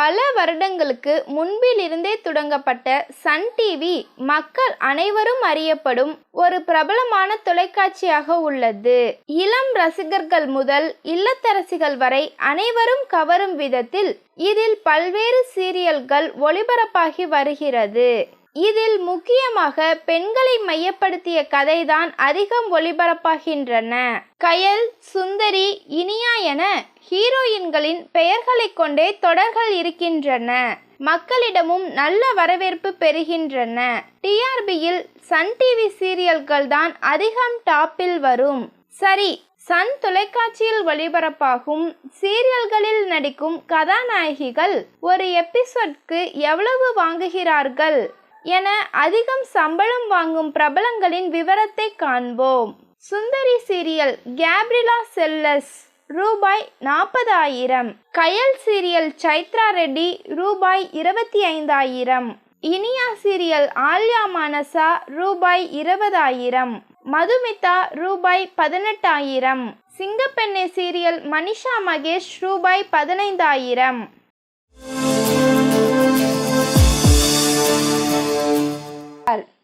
பல வருடங்களுக்கு முன்பிலிருந்தே தொடங்கப்பட்ட சன் டிவி மக்கள் அனைவரும் அறியப்படும் ஒரு பிரபலமான தொலைக்காட்சியாக உள்ளது. இளம் ரசிகர்கள் முதல் இல்லத்தரசிகள் வரை அனைவரும் கவரும் விதத்தில் இதில் பல்வேறு சீரியல்கள் ஒளிபரப்பாகி வருகிறது. இதில் முக்கியமாக பெண்களை மையப்படுத்திய கதைதான் அதிகம் ஒளிபரப்பாகின்றன. கயல் சுந்தரி இனியா என ஹீரோயின்களின் பெயர்களைக் கொண்டே தொடர்கள் இருக்கின்றன. மக்களிடமும் நல்ல வரவேற்பு பெறுகின்றன. டிஆர்பியில் சன் டிவி சீரியல்கள் தான் அதிகம் டாப்பில் வரும். சரி சன் தொலைக்காட்சியில் ஒளிபரப்பாகும் சீரியல்களில் நடிக்கும் கதாநாயகிகள் ஒரு எபிசோட்க்கு எவ்வளவு வாங்குகிறார்கள்? என அதிகம் சம்பளம் வாங்கும் பிரபலங்களின் விவரத்தை காண்போம். சுந்தரி சீரியல் கேப்ரிலா செல்லஸ் ரூபாய் நாற்பதாயிரம். கயல் சீரியல் சைத்ரா ரெட்டி ரூபாய் இருபத்தி ஐந்தாயிரம் இனியா சீரியல் ஆல்யா மானசா ரூபாய் இருபதாயிரம். மதுமிதா ரூபாய் பதினெட்டாயிரம். சிங்கப்பெண்ணை சீரியல் மனிஷா மகேஷ் ரூபாய் பதினைந்தாயிரம்.